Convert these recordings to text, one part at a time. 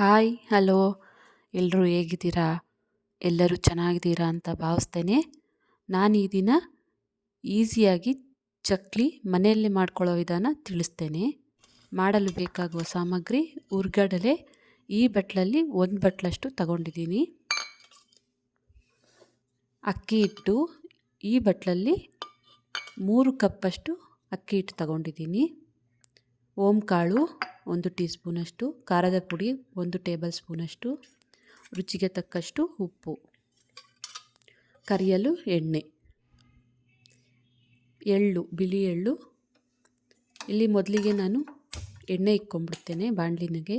Hi hello ಎಲ್ಲರೂ ಹೇಗಿದ್ದೀರಾ? ಎಲ್ಲರೂ ಚೆನ್ನಾಗಿದ್ದೀರಾ ಅಂತ ಭಾವಿಸ್ತೇನೆ. ನಾನು ಈ ದಿನ ಈಸಿಯಾಗಿ ಚಕ್ಲಿ ಮನೆಯಲ್ಲೇ ಮಾಡ್ಕೊಳ್ಳೋ ವಿಧಾನ ತಿಳಿಸ್ತೇನೆ. ಮಾಡಲು ಬೇಕಾಗುವ ಸಾಮಗ್ರಿ ಉರ್ಗಡಲೆ ಈ ಬಟ್ಲಲ್ಲಿ ಒಂದು ಬಟ್ಲಷ್ಟು ತಗೊಂಡಿದ್ದೀನಿ. ಅಕ್ಕಿ ಹಿಟ್ಟು ಈ ಬಟ್ಲಲ್ಲಿ ಮೂರು ಕಪ್ಪಷ್ಟು ಅಕ್ಕಿ ಹಿಟ್ಟು ತಗೊಂಡಿದ್ದೀನಿ. ಓಂಕಾಳು ಒಂದು ಟೀ ಸ್ಪೂನಷ್ಟು ಖಾರದ ಪುಡಿ ಒಂದು ಟೇಬಲ್ ಸ್ಪೂನಷ್ಟು, ರುಚಿಗೆ ತಕ್ಕಷ್ಟು ಉಪ್ಪು, ಕರಿಯಲು ಎಣ್ಣೆ, ಎಳ್ಳು, ಬಿಳಿ ಎಳ್ಳು. ಇಲ್ಲಿ ಮೊದಲಿಗೆ ನಾನು ಎಣ್ಣೆ ಇಕ್ಕೊಂಡ್ಬಿಡ್ತೇನೆ ಬಾಣಲಿನಿಗೆ,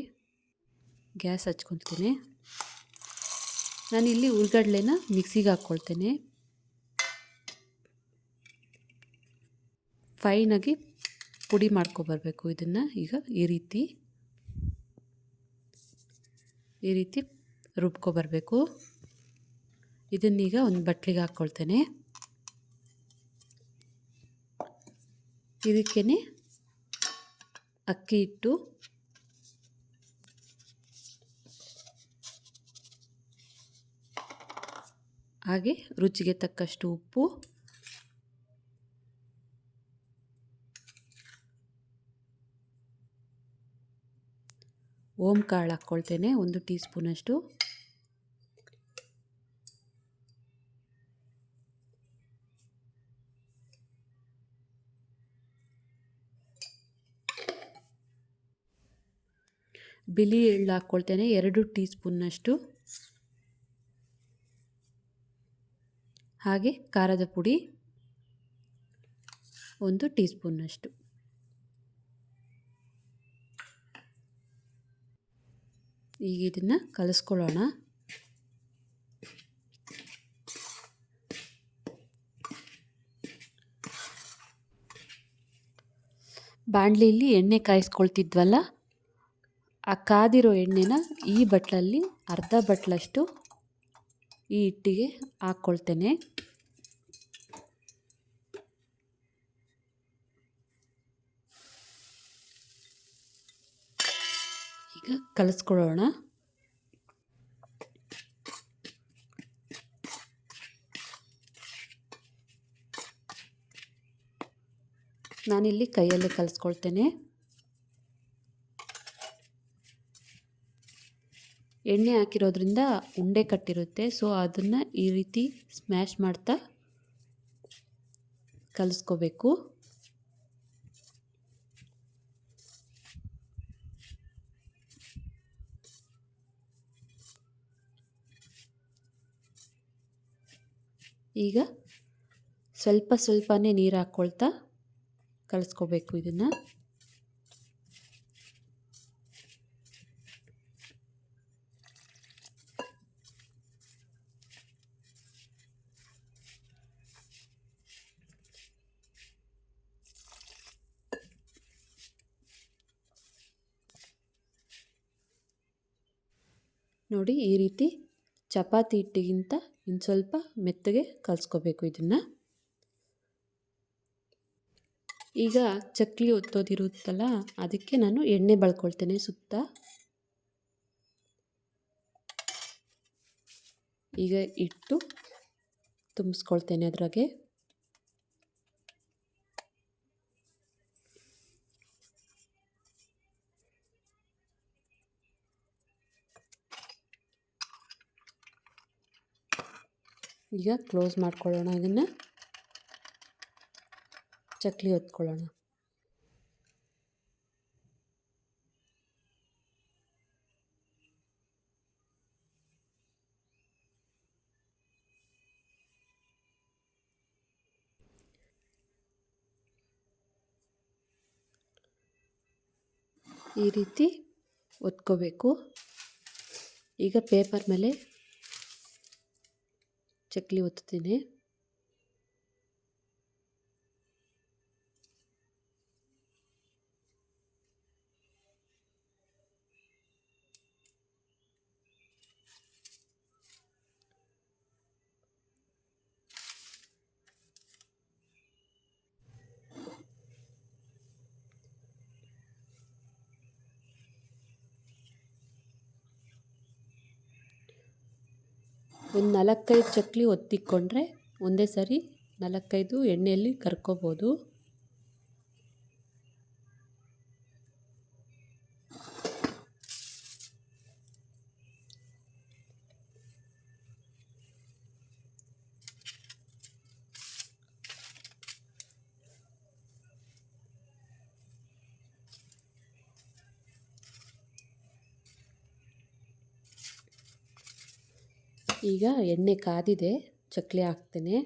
ಗ್ಯಾಸ್ ಹಚ್ಕೊಳ್ತೀನಿ ನಾನು ಇಲ್ಲಿ ಉರ್ಗಡ್ಲೆನ ಮಿಕ್ಸಿಗೆ ಹಾಕ್ಕೊಳ್ತೇನೆ. ಫೈನಾಗಿ ಪುಡಿ ಮಾಡ್ಕೊಬರ್ಬೇಕು ಇದನ್ನು ಈಗ ಈ ರೀತಿ. ಈ ರೀತಿ ರುಬ್ಕೊಬರಬೇಕು ಇದನ್ನೀಗ ಒಂದು ಬಟ್ಲಿಗೆ ಹಾಕ್ಕೊಳ್ತೇನೆ ಇದಕ್ಕೇ ಅಕ್ಕಿ ಹಿಟ್ಟು. ಹಾಗೆ ರುಚಿಗೆ ತಕ್ಕಷ್ಟು ಉಪ್ಪು. ಓಂ ಕಾಳು ಹಾಕ್ಕೊಳ್ತೇನೆ, ಒಂದು ಟೀ ಸ್ಪೂನಷ್ಟು ಬಿಳಿ ಎಳ್ಳು ಹಾಕ್ಕೊಳ್ತೇನೆ, ಎರಡು ಟೀ ಸ್ಪೂನ್ನಷ್ಟು ಹಾಗೆ ಖಾರದ ಪುಡಿ, ಒಂದು ಟೀ ಸ್ಪೂನ್ನಷ್ಟು ಈಗ ಇದನ್ನು ಕಲಿಸ್ಕೊಳ್ಳೋಣ. ಬಾಣಲಿಯಲ್ಲಿ ಎಣ್ಣೆ ಕಾಯಿಸ್ಕೊಳ್ತಿದ್ವಲ್ಲ, ಆ ಕಾದಿರೋ ಎಣ್ಣೆನ ಈ ಬಟ್ಲಲ್ಲಿ ಅರ್ಧ ಬಟ್ಲಷ್ಟು ಈ ಹಿಟ್ಟಿಗೆ ಹಾಕ್ಕೊಳ್ತೇನೆ. ಕಲಿಸ್ಕೊಳ್ಳೋಣ. ನಾನಿಲ್ಲಿ ಕೈಯಲ್ಲಿ ಕಲಿಸ್ಕೊಳ್ತೇನೆ. ಎಣ್ಣೆ ಹಾಕಿರೋದ್ರಿಂದ ಉಂಡೆ ಕಟ್ಟಿರುತ್ತೆ. ಸೊ, ಅದನ್ನು ಈ ರೀತಿ ಸ್ಮ್ಯಾಶ್ ಮಾಡ್ತಾ ಕಲಿಸ್ಕೋಬೇಕು. ಈಗ ಸ್ವಲ್ಪ ಸ್ವಲ್ಪನೇ ನೀರು ಹಾಕ್ಕೊಳ್ತಾ ಕಲಿಸ್ಕೋಬೇಕು ಇದನ್ನು. ನೋಡಿ ಈ ರೀತಿ ಚಪಾತಿ ಹಿಟ್ಟಿಗಿಂತ ಇನ್ನು ಸ್ವಲ್ಪ ಮೆತ್ತಗೆ ಕಲಿಸ್ಕೋಬೇಕು ಇದನ್ನು. ಈಗ ಚಕ್ಲಿ ಒತ್ತೋದಿರುತ್ತಲ್ಲ, ಅದಕ್ಕೆ ನಾನು ಎಣ್ಣೆ ಬಳ್ಕೊಳ್ತೇನೆ ಸುತ್ತ. ಈಗ ಇಟ್ಟು ತುಂಬಿಸ್ಕೊಳ್ತೇನೆ ಅದ್ರಾಗೆ. ಈಗ ಕ್ಲೋಸ್ ಮಾಡ್ಕೊಳ್ಳೋಣ ಇದನ್ನು. ಚಕ್ಲಿ ಹೊತ್ಕೊಳ್ಳೋಣ. ಈ ರೀತಿ ಒತ್ಕೋಬೇಕು ಈಗ ಪೇಪರ್ ಮೇಲೆ ಚಕ್ಲಿ ಒತ್ತುತ್ತೀನಿ. ಒಂದು ನಾಲ್ಕೈದು ಚಕ್ಲಿ ಒತ್ತಿಕೊಂಡ್ರೆ ಒಂದೇ ಸರಿ ನಾಲ್ಕೈದು ಎಣ್ಣೆಯಲ್ಲಿ ಕರ್ಕೋಬೋದು. ಈಗ ಎಣ್ಣೆ ಕಾದಿದೆ, ಚಕ್ಲಿ ಹಾಕ್ತೇನೆ.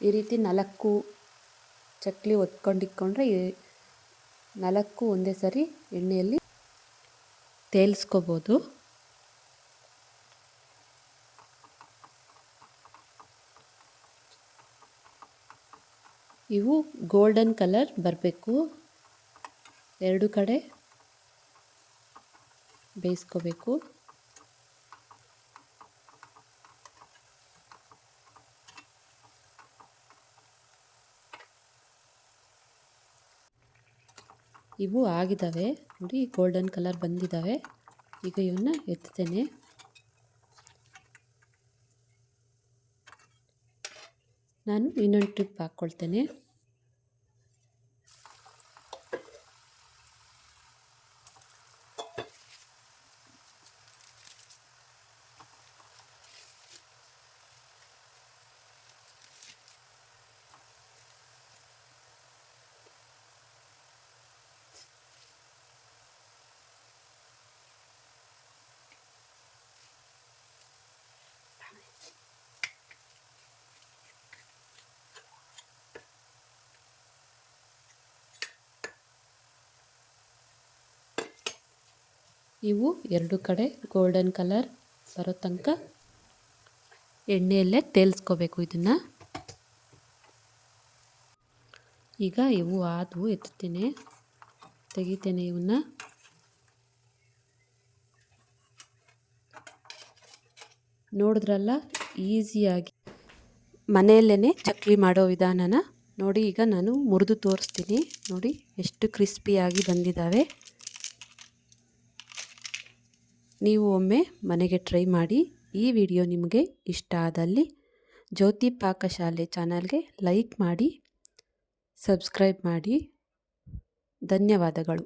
ಈ ರೀತಿ ನಾಲ್ಕು ಚಕ್ಲಿ ಒತ್ಕೊಂಡಿಕ್ಕೊಂಡ್ರೆ ನಾಲ್ಕು ಒಂದೇ ಸರಿ ಎಣ್ಣೆಯಲ್ಲಿ ತೇಲ್ಸ್ಕೋಬೋದು. ಇವು ಗೋಲ್ಡನ್ ಕಲರ್ ಬರಬೇಕು. ಎರಡು ಕಡೆ ಬೇಯಿಸ್ಕೋಬೇಕು. ಇವು ಆಗಿದ್ದಾವೆ. ನೋಡಿ ಗೋಲ್ಡನ್ ಕಲರ್ ಬಂದಿದ್ದಾವೆ. ಈಗ ಇವನ್ನ ಎತ್ತುತ್ತೇನೆ. ನಾನು ಇನ್ನೊಂದು ಟ್ರಿಪ್ ಹಾಕ್ಕೊಳ್ತೇನೆ. ಇವು ಎರಡು ಕಡೆ ಗೋಲ್ಡನ್ ಕಲರ್ ಬರೋ ತನಕ ಎಣ್ಣೆಯಲ್ಲೇ ತೇಲ್ಸ್ಕೋಬೇಕು ಇದನ್ನು. ಈಗ ಇವು ಆದವು ಎತ್ತುತ್ತೇನೆ. ತೆಗಿತೇನೆ ಇವನ್ನ ನೋಡಿದ್ರಲ್ಲ, ಈಸಿಯಾಗಿ. ಮನೆಯಲ್ಲೇ ಚಕ್ಲಿ ಮಾಡೋ ವಿಧಾನನ. ನೋಡಿ, ಈಗ ನಾನು ಮುರಿದು ತೋರಿಸ್ತೀನಿ. ನೋಡಿ, ಎಷ್ಟು ಕ್ರಿಸ್ಪಿಯಾಗಿ ಬಂದಿದ್ದಾವೆ ನೀವು ಒಮ್ಮೆ ಮನೆಗೆ ಟ್ರೈ ಮಾಡಿ ಈ ವಿಡಿಯೋ ನಿಮಗೆ ಇಷ್ಟ ಆದಲ್ಲಿ ಜ್ಯೋತಿ ಪಾಕಶಾಲೆ ಚಾನಲ್ಗೆ ಲೈಕ್ ಮಾಡಿ, ಸಬ್ಸ್ಕ್ರೈಬ್ ಮಾಡಿ. ಧನ್ಯವಾದಗಳು.